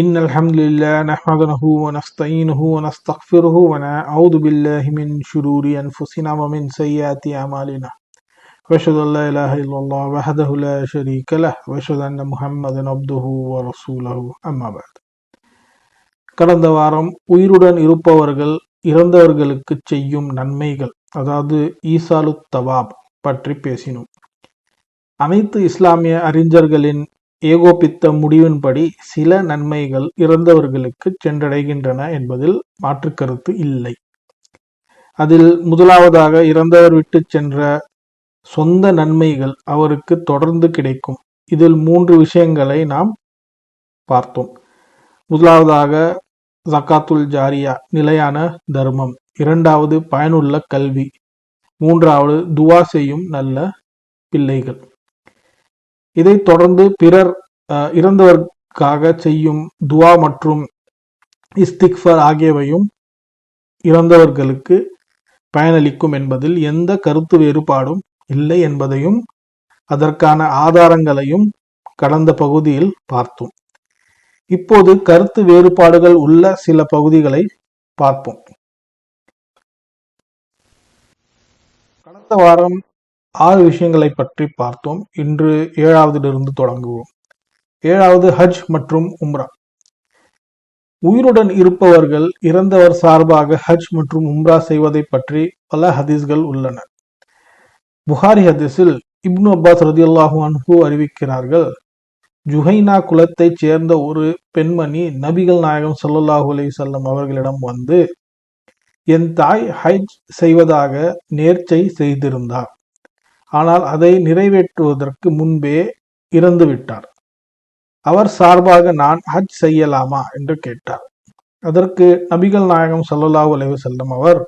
إن الحمد لله نحمده ونستعينه ونستغفره ونعوذ بالله من شرور أنفسنا ومن سيئات أعمالنا وأشهد أن لا إله إلا الله وحده لا شريك له وأشهد أن محمدا عبده ورسوله أما بعد கடந்த வாரம் உயிருடன் இருப்பவர்கள் இறந்தவர்களுக்கு செய்யும் நன்மைகள் அதாவது ஈசாலு தவாப் பற்றி பேசினோம் அனைத்து இஸ்லாமிய அறிஞர்களின் ஏகோபித்த முடிவின்படி சில நன்மைகள் இறந்தவர்களுக்கு சென்றடைகின்றன என்பதில் மாற்று கருத்து இல்லை. அதில் முதலாவதாக இறந்தவர் விட்டு சென்ற சொந்த நன்மைகள் அவருக்கு தொடர்ந்து கிடைக்கும். இதில் மூன்று விஷயங்களை நாம் பார்த்தோம். முதலாவதாக ஜக்காத்துல் ஜாரியா நிலையான தர்மம். இரண்டாவது பயனுள்ள கல்வி. மூன்றாவது துவா செய்யும் நல்ல பிள்ளைகள். இதை தொடர்ந்து பிறர் அஹ், இறந்தவர்க்காக செய்யும் துவா மற்றும் இஸ்திக்ஃபர் ஆகியவையும் இறந்தவர்களுக்கு பயனளிக்கும் என்பதில் எந்த கருத்து வேறுபாடும் இல்லை என்பதையும் அதற்கான ஆதாரங்களையும் கடந்த பகுதியில் பார்த்தோம். இப்போது கருத்து வேறுபாடுகள் உள்ள சில பகுதிகளை பார்ப்போம். கடந்த வாரம் ஆறு விஷயங்களை பற்றி பார்த்தோம். இன்று ஏழாவதிலிருந்து தொடங்குவோம். ஏழாவது ஹஜ் மற்றும் உம்ரா. உயிருடன் இருப்பவர்கள் இறந்தவர் சார்பாக ஹஜ் மற்றும் உம்ரா செய்வதை பற்றி பல ஹதீஸ்கள் உள்ளன. புகாரி ஹதீஸில் இப்னு அப்பாஸ் ரதி அல்லாஹு அறிவிக்கிறார்கள் ஜுஹைனா குலத்தைச் சேர்ந்த ஒரு பெண்மணி நபிகள் நாயகம் ஸல்லல்லாஹு அலி வஸல்லம் அவர்களிடம் வந்து என் தாய் ஹஜ் செய்வதாக நேர்ச்சை செய்திருந்தார். ஆனால் அதை நிறைவேற்றுவதற்கு முன்பே இறந்து விட்டார் அவர் சார்பாக நான் ஹஜ் செய்யலாமா என்று கேட்டார். அதற்கு நபிகள் நாயகம் ஸல்லல்லாஹு அலைஹி செல்லும் அவர்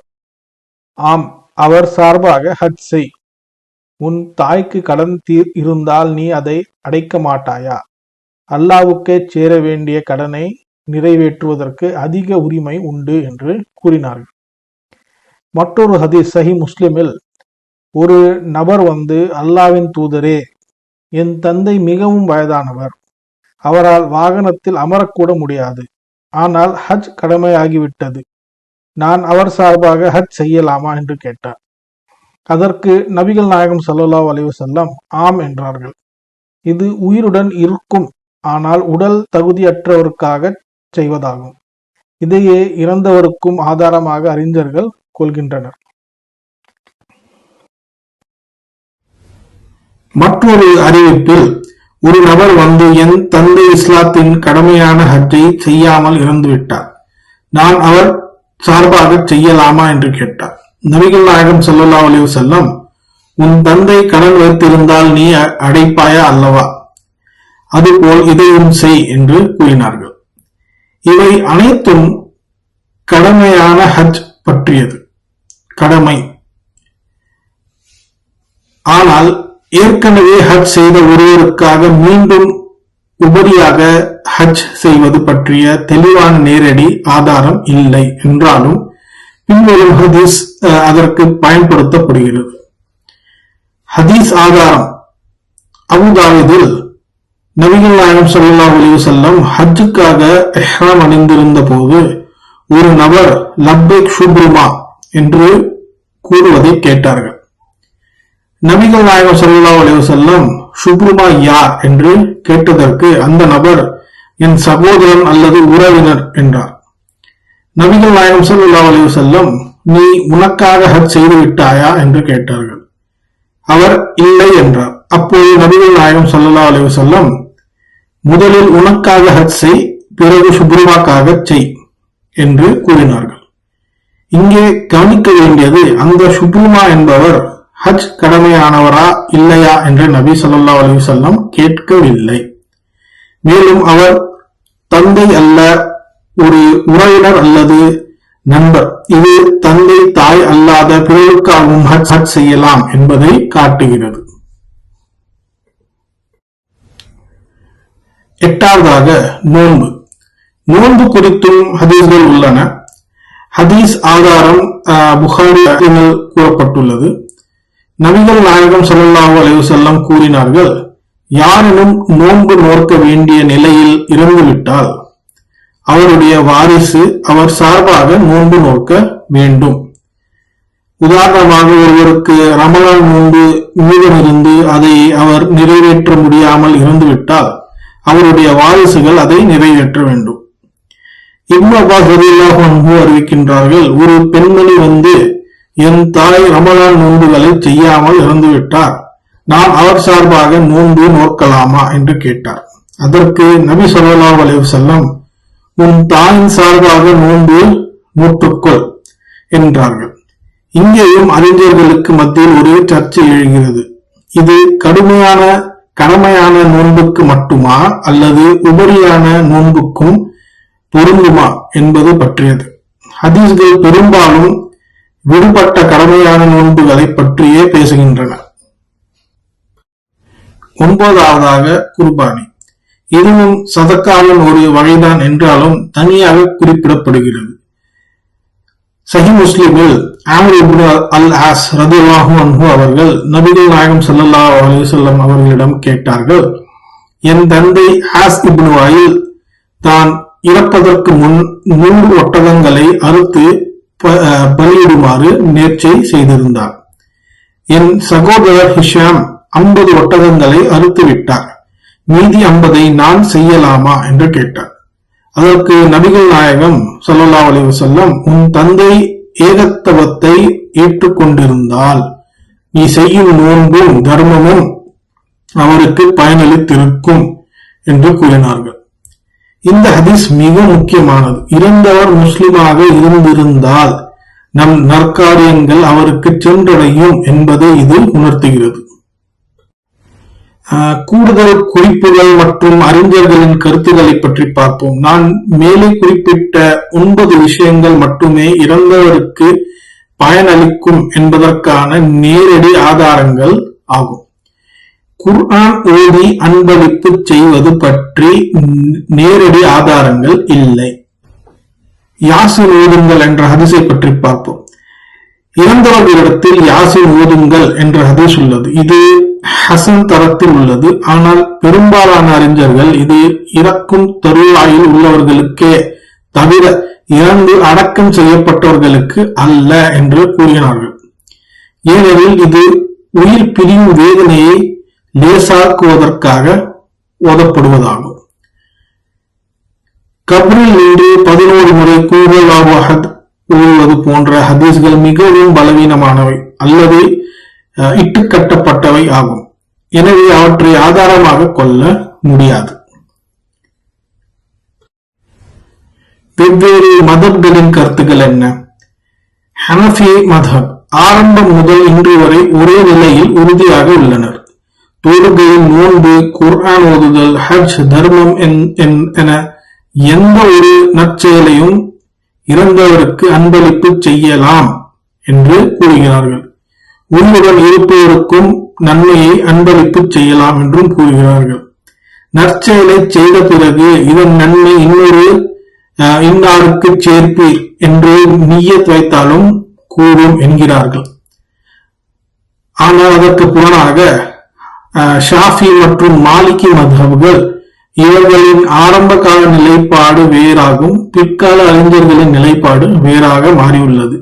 ஆம் அவர் சார்பாக ஹஜ் செய். உன் தாய்க்கு கடன் தீர் இருந்தால் நீ அதை அடைக்க மாட்டாயா? அல்லாவுக்கே சேர வேண்டிய கடனை நிறைவேற்றுவதற்கு அதிக உரிமை உண்டு என்று கூறினார்கள். மற்றொரு ஹதீஸ் சஹி முஸ்லிமில் ஒரு நபர் வந்து அல்லாவின் தூதரே என் தந்தை மிகவும் வயதானவர். அவரால் வாகனத்தில் அமரக்கூட முடியாது. ஆனால் ஹஜ் கடமையாகிவிட்டது. நான் அவர் சார்பாக ஹஜ் செய்யலாமா என்று கேட்டார். அதற்கு நபிகள் நாயகம் ஸல்லல்லாஹு அலைஹி செல்லம் ஆம் என்றார்கள். இது உயிருடன் இருக்கும் ஆனால் உடல் தகுதியற்றவருக்காக செய்வதாகும். இதையே இறந்தவருக்கும் ஆதாரமாக அறிஞர்கள் கொள்கின்றனர். மற்றொரு அறிவிப்பில் ஒரு நபர் வந்து என் தந்தை இஸ்லாத்தின் கடமையான ஹஜ்ஜை செய்யாமல் இறந்துவிட்டார். நான் அவர் சார்பாக செய்யலாமா என்று கேட்டார். நபிகள் நாயகம் சல்லா அலி செல்லம் உன் தந்தை கடன் வைத்திருந்தால் நீ அ- அடைப்பாயா அல்லவா? அதுபோல் இதையும் செய் என்று கூறினார்கள். இவை அனைத்தும் கடமையான ஹஜ் பற்றியது. கடமை. ஆனால் ஏற்கனவே ஹஜ் செய்த ஒருவருக்காக மீண்டும் உபரியாக ஹஜ் செய்வது பற்றிய தெளிவான நேரடி ஆதாரம் இல்லை என்றாலும் பின்வரும் ஹதீஸ் அதற்கு பயன்படுத்தப்படுகிறது. ஹதீஸ் ஆதாரம். அபுதாவிதில் நபிகள் நாயகம் ஸல்லல்லாஹு அலைஹி செல்லம் ஹஜ்ஜுக்காக எஹ்ராம் அணிந்திருந்த போது ஒரு நபர் லப்பேக் ஷுப்ருமா என்று கூறுவதை கேட்டார்கள். நபிகள் நாயகம் சல்லா அலைஹி வஸல்லம் சுப்ருமா யார் என்று கேட்டதற்கு அந்த நபர் என் சகோதரன் அல்லது உறவினர் என்றார். நபிகள் நாயகம் சல்லா அலைஹி வஸல்லம் நீ உனக்காக ஹஜ் செய்து விட்டாயா? என்று கேட்டார்கள். அவர் இல்லை என்றார். அப்போது நபிகள் நாயகம் சல்லா அலைஹி வஸல்லம் முதலில் உனக்காக ஹஜ் செய் பிறகு சுப்ருமாக்காக செய் என்று கூறினார்கள். இங்கே கவனிக்க வேண்டியது அந்த சுப்ருமா என்பவர் ஹஜ் கடமையானவரா இல்லையா என்று நபி சொல்லா அலைஹி வஸல்லம் கேட்கவில்லை. மேலும் அவர் தந்தை அல்ல ஒரு உறவினர் அல்லது நண்பர். இது தந்தை தாய் அல்லாத பிறருக்காகவும் ஹஜ் ஹஜ் செய்யலாம் என்பதை காட்டுகிறது. எட்டாவதாக நோன்பு. நோன்பு குறித்தும் ஹதீஸ்கள் உள்ளன. ஹதீஸ் ஆதாரம் ஆஹ், கூறப்பட்டுள்ளது. நபிகள் நாயகம் ஸல்லல்லாஹு அலைஹி கூறினார்கள் யாரினும் நோன்பு நோக்க வேண்டிய நிலையில் இறந்துவிட்டால் அவருடைய வாரிசு அவர் சார்பாக நோன்பு நோக்க வேண்டும். உதாரணமாக ஒருவருக்கு ரமலான் நோன்பு மீதமிருந்து அதை அவர் நிறைவேற்ற முடியாமல் இருந்துவிட்டால் அவருடைய வாரிசுகள் அதை நிறைவேற்ற வேண்டும். இப்னு அப்பாஸ் அறிவிக்கின்றார்கள் ஒரு பெண்மணி வந்து என் தாய் ரமலான் நோன்புகளை செய்யாமல் இறந்துவிட்டார். நான் அவர் சார்பாக நோன்பு நோக்கலாமா என்று கேட்டார். அதற்கு நபி ஸல்லல்லாஹு அலைஹி செல்லம் உன் தாயின் சார்பாக நோன்பு நோற்றுக்கொள் என்றார்கள். இங்கேயும் அறிஞர்களுக்கு மத்தியில் ஒரு சர்ச்சை எழுகிறது. இது கடுமையான கடமையான நோன்புக்கு மட்டுமா அல்லது உபரியான நோன்புக்கும் பொருந்துமா என்பது பற்றியது. ஹதீஸ்கள் பெரும்பாலும் விடுபட்ட கடமையான நோன்புகளை பற்றியே பேசுகின்றன. ஒன்பதாவதாக குர்பானி. இதுவும் சதக்காவின் ஒரு வகைதான் என்றாலும் தனியாக குறிப்பிடப்படுகிறது. சஹி முஸ்லிமில் ஆமர் இப்னு அல் ஆஸ் ரதியல்லாஹு அன்ஹு அவர்கள் நபிகள் நாயகம் ஸல்லல்லாஹு அலிசல்லம் அவர்களிடம் கேட்டார்கள் என் தந்தை ஆஸ் இப்னு வாயில் தான் இறப்பதற்கு முன் நூறு ஒட்டகங்களை அறுத்து பலியிடுமாறு நேர்ச்சை செய்திருந்தார். என் சகோதரர் ஹிஷாம் ஐம்பது ஒட்டகங்களை அறுத்து விட்டார் மீதி ஐம்பதை நான் செய்யலாமா என்று கேட்டார். அதற்கு நபிகள் நாயகம் சல்லா அலி வசல்லம் உன் தந்தை ஏகத்தவத்தை ஏற்றுக்கொண்டிருந்தால் நீ செய்யும் நோன்பும் தர்மமும் அவருக்கு பயனளித்திருக்கும் என்று கூறினார்கள். இந்த ஹதீஸ் மிக முக்கியமானது. இறந்தவர் முஸ்லிமாக இருந்திருந்தால் நம் நற்காரியங்கள் அவருக்கு சென்றடையும் என்பதை இது உணர்த்துகிறது. ஆஹ் கூடுதல் குறிப்புகள் மற்றும் அறிஞர்களின் கருத்துக்களை பற்றி பார்ப்போம். நான் மேலே குறிப்பிட்ட ஒன்பது விஷயங்கள் மட்டுமே இறந்தவருக்கு பயனளிக்கும் என்பதற்கான நேரடி ஆதாரங்கள் ஆகும். குர்ஆன் ஓதி அன்பளிப்பு செய்வது பற்றி நேரடி ஆதாரங்கள் இல்லை. யாசின் ஓதுங்கள் என்ற ஹதிசை பற்றி பார்ப்போம். இறந்தவர்களிடத்தில் யாசின் ஓதுங்கள் என்ற ஹதிஸ் உள்ளது. இது ஹசன் தரத்தில் உள்ளது. ஆனால் பெரும்பாலான அறிஞர்கள் இது இறக்கும் தருவாயில் உள்ளவர்களுக்கே தவிர இறந்து அடக்கம் செய்யப்பட்டவர்களுக்கு அல்ல என்று கூறினார்கள். ஏனெனில் இது உயிர் பிரியும் வேதனையை லேசாக்குவதற்காக ஓதப்படுவதாகும். கபரில் நின்று பதினோரு முறை கூறுவலாஹு அஹத் கூறுவது போன்ற ஹதீஸ்கள் மிகவும் பலவீனமானவை அல்லது அஹ், இட்டுக்கட்டப்பட்டவை ஆகும். எனவே அவற்றை ஆதாரமாக கொள்ள முடியாது. வெவ்வேறு மதங்களின் கருத்துக்கள் என்ன? ஹனஃபி மதம் ஆரம்பம் முதல் இன்று வரை ஒரே நிலையில் உறுதியாக உள்ளனர். தொழுகை நோன்பு குர்ஆன் ஓதுதல் ஹஜ் தர்மம் என்- என்- என எந்த ஒரு நற்செயலையும் இறந்தவருக்கு அன்பளிப்பு செய்யலாம் என்று கூறுகிறார்கள். உயிருடன் இருப்பவருக்கும் நன்மையை அன்பளிப்பு செய்யலாம் என்றும் கூறுகிறார்கள். நற்செயலை செய்த பிறகு இதன் நன்மை இன்னொரு அஹ், இன்னாருக்கு சேர்ப்பீர் என்று நீயத் வைத்தாலும் கூறும் என்கிறார்கள். ஆனால் அதற்கு புலனாக ஷாஃபி மற்றும் மாலிகி மதகுகள் இவர்களின் ஆரம்ப கால நிலைப்பாடு வேறாகும் பிற்கால அறிஞர்களின் நிலைப்பாடு வேறாக மாறியுள்ளது.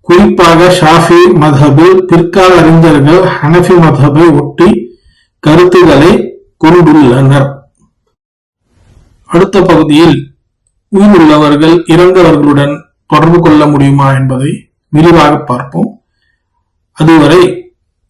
குறிப்பாக ஷாஃபி மதபில் பிற்கால அறிஞர்கள் ஹனஃபி மதபை ஒட்டி கருத்துக்களை கொண்டுள்ளனர். அடுத்த பகுதியில் உயிருள்ளவர்கள் இறந்தவர்களுடன் தொடர்பு கொள்ள முடியுமா என்பதை விரிவாக பார்ப்போம். அதுவரை